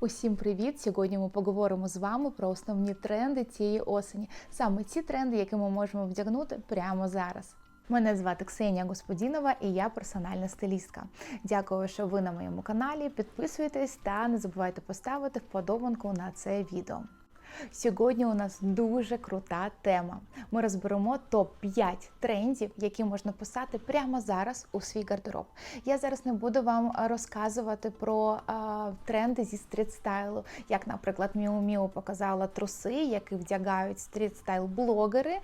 Усім привіт! Сьогодні ми поговоримо з вами про основні тренди цієї осені. Саме ці тренди, які ми можемо вдягнути прямо зараз. Мене звати Ксенія Господінова і я персональна стилістка. Дякую, що ви на моєму каналі. Підписуйтесь та не забувайте поставити вподобанку на це відео. Сьогодні у нас дуже крута тема. Ми розберемо топ-5 трендів, які можна писати прямо зараз у свій гардероб. Я зараз не буду вам розказувати про а, тренди зі стріт-стайлу, як, наприклад, Міу Міу показала труси, які вдягають стріт-стайл-блогери,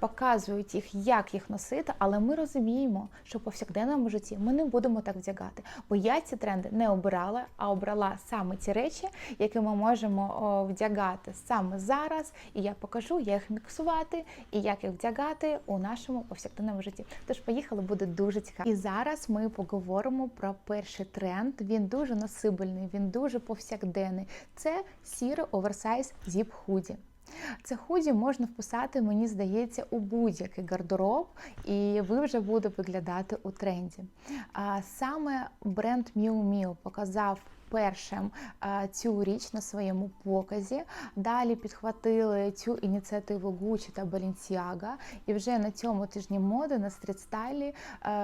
показують їх, як їх носити, але ми розуміємо, що в повсякденному житті ми не будемо так вдягати. Бо я ці тренди не обирала, а обрала саме ті речі, які ми можемо вдягати саме зараз, і я покажу, як їх міксувати і як їх вдягати у нашому повсякденному житті. Тож поїхали, буде дуже цікаво. І зараз ми поговоримо про перший тренд. Він дуже насибельний, він дуже повсякденний. Це сірий оверсайз зіп худі. Це худі можна вписати, мені здається, у будь-який гардероб, і ви вже буде виглядати у тренді. А саме бренд Miu Miu показав першим цю річ на своєму показі. Далі підхватили цю ініціативу Gucci та Balenciaga. І вже на цьому тижні моди на стрітстайлі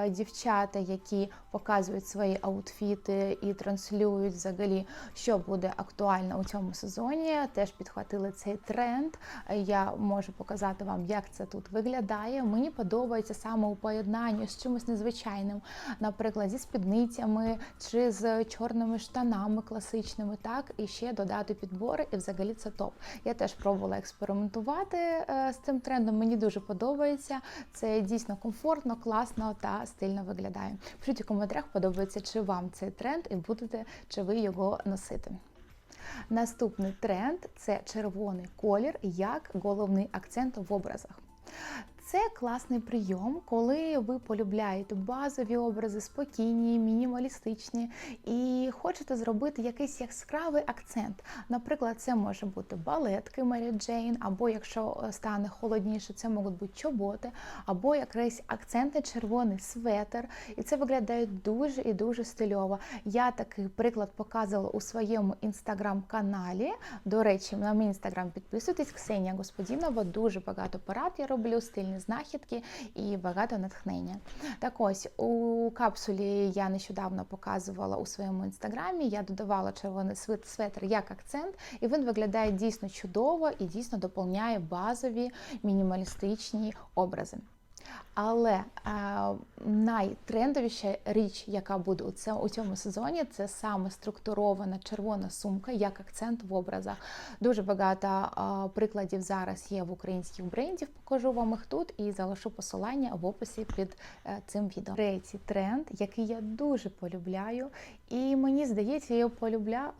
дівчата, які показують свої аутфіти і транслюють взагалі, що буде актуально у цьому сезоні, теж підхватили цей тренд. Я можу показати вам, як це тут виглядає. Мені подобається саме у поєднанні з чимось незвичайним, наприклад, зі спідницями чи з чорними штанами класичними, так і ще додати підбори, і взагалі це топ. Я теж пробувала експериментувати з цим трендом. Мені дуже подобається. Це дійсно комфортно, класно та стильно виглядає. Пишіть у коментарях, подобається чи вам цей тренд, і будете чи ви його носити. Наступний тренд це червоний колір як головний акцент в образах. Це класний прийом, коли ви полюбляєте базові образи, спокійні, мінімалістичні, і хочете зробити якийсь яскравий акцент. Наприклад, це може бути балетки Мері Джейн, або якщо стане холодніше, це можуть бути чоботи, або якийсь акцентний червоний светр. І це виглядає дуже і дуже стильово. Я такий приклад показувала у своєму інстаграм-каналі. До речі, на мій інстаграм підписуйтесь, Ксенія Господінова, дуже багато порад я роблю, стильні знахідки і багато натхнення. Так ось у капсулі я нещодавно показувала у своєму інстаграмі. Я додавала червоний светр як акцент, і він виглядає дійсно чудово і дійсно доповняє базові мінімалістичні образи. Але е, найтрендовіша річ, яка буде у цьому, сезоні, це саме структурована червона сумка як акцент в образах. Дуже багато е, прикладів зараз є в українських брендів. Покажу вам їх тут і залишу посилання в описі під е, цим відео. Третій тренд, який я дуже полюбляю, і мені здається, я його полюбля,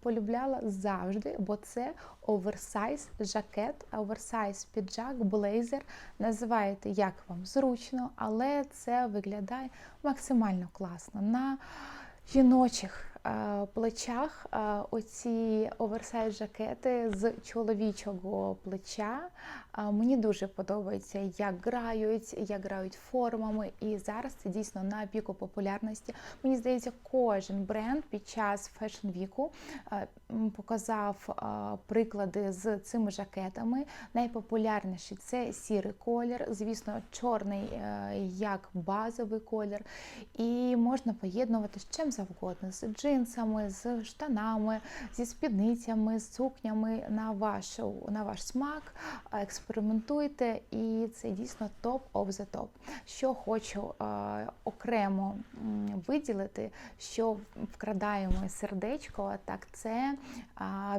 полюбляла завжди, бо це оверсайз жакет, оверсайз піджак, блейзер. Називаєте як вам зручно, але це виглядає максимально класно. На жіночих плечах оці оверсайз жакети з чоловічого плеча. Мені дуже подобається, як грають, як грають формами. І зараз це дійсно на піку популярності. Мені здається, кожен бренд під час фешн-віку показав приклади з цими жакетами. Найпопулярніший це сірий колір, звісно, чорний е, як базовий колір. І можна поєднувати з чим завгодно. з джинсами, з штанами, зі спідницями, з сукнями на ваш, на ваш смак. Експериментуйте, і це дійсно топ of the top. Що хочу окремо виділити, що вкрадає моє сердечко, так це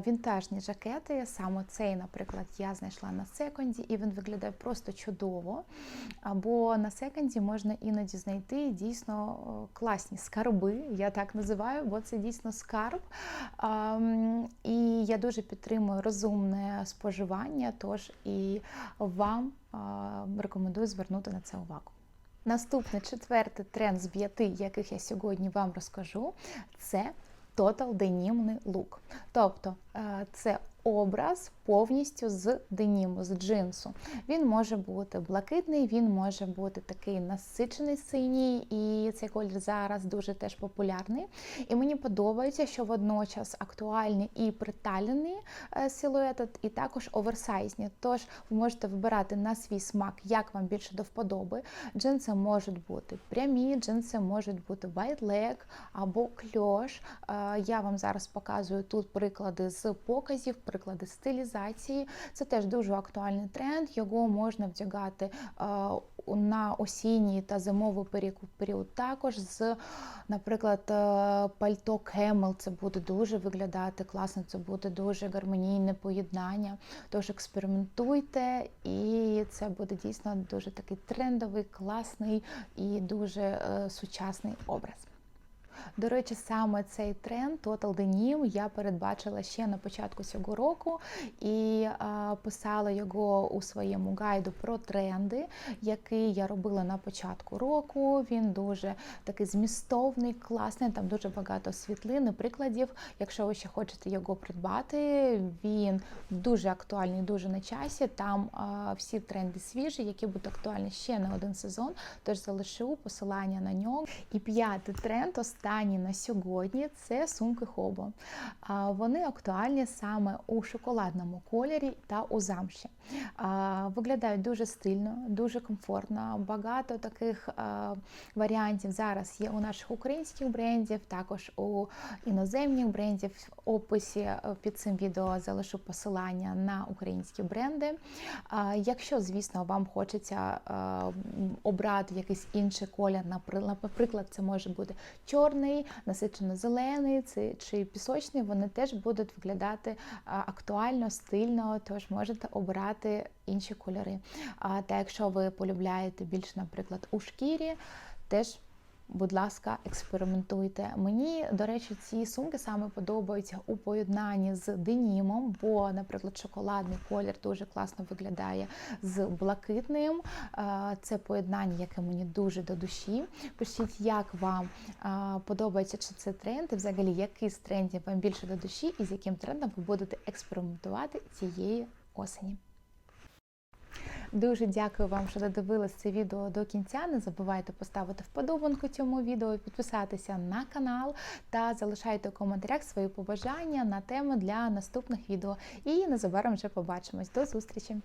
вінтажні жакети. Саме цей, наприклад, я знайшла на секонді, і він виглядає просто чудово. Бо на секонді можна іноді знайти дійсно класні скарби, я так називаю, бо це дійсно скарб. І я дуже підтримую розумне споживання, тож і вам рекомендую звернути на це увагу. Наступний четвертий тренд з п'яти, яких я сьогодні вам розкажу, це Total денімний лук. Тобто це образ повністю з деніму, з джинсу. Він може бути блакитний, він може бути такий насичений синій, і цей колір зараз дуже теж популярний. І мені подобається, що водночас актуальні і приталений е, силуети, і також оверсайзні. Тож ви можете вибирати на свій смак, як вам більше до вподоби. Джинси можуть бути прямі, джинси можуть бути leg або кльош. Е, Я вам зараз показую тут приклади з показів, приклади стилізації. Це теж дуже актуальний тренд. Його можна вдягати е, на осінній та зимовий період- також з, наприклад, е, пальто Camel. Це буде дуже виглядати класно, це буде дуже гармонійне поєднання. Тож експериментуйте, і це буде дійсно дуже такий трендовий, класний і дуже е, сучасний образ. До речі, саме цей тренд Total Denim я передбачила ще на початку цього року і писала його у своєму гайду про тренди, який я робила на початку року. Він дуже такий змістовний, класний. Там дуже багато світлин і прикладів. Якщо ви ще хочете його придбати, він дуже актуальний, дуже на часі. Там всі тренди свіжі, які будуть актуальні ще на один сезон. Тож залишу посилання на нього. І п'ятий тренд, останній на сьогодні, це сумки Хобо. Вони актуальні саме у шоколадному кольорі та у замші. Виглядають дуже стильно, дуже комфортно. Багато таких варіантів зараз є у наших українських брендів, також у іноземних брендів. В описі е, під цим відео залишу посилання на українські бренди. Якщо, звісно, вам хочеться обрати якийсь інший колір, наприклад, це може бути чорний, насичено-зелений це- чи пісочний, вони теж будуть виглядати актуально, стильно, тож можете обирати інші кольори. А, Та якщо ви полюбляєте більш, наприклад, у шкірі, теж. Будь ласка, експериментуйте. Мені, до речі, ці сумки саме подобаються у поєднанні з денімом, бо, наприклад, шоколадний колір дуже класно виглядає з блакитним. Це поєднання, яке мені дуже до душі. Пишіть, як вам подобається чи це тренд, і взагалі який з трендів вам більше до душі, і з яким трендом ви будете експериментувати цієї осені. Дуже дякую вам, що додивились це відео до кінця. Не забувайте поставити вподобанку цьому відео, підписатися на канал та залишайте у коментарях свої побажання на теми для наступних відео. І незабаром вже побачимось. До зустрічі!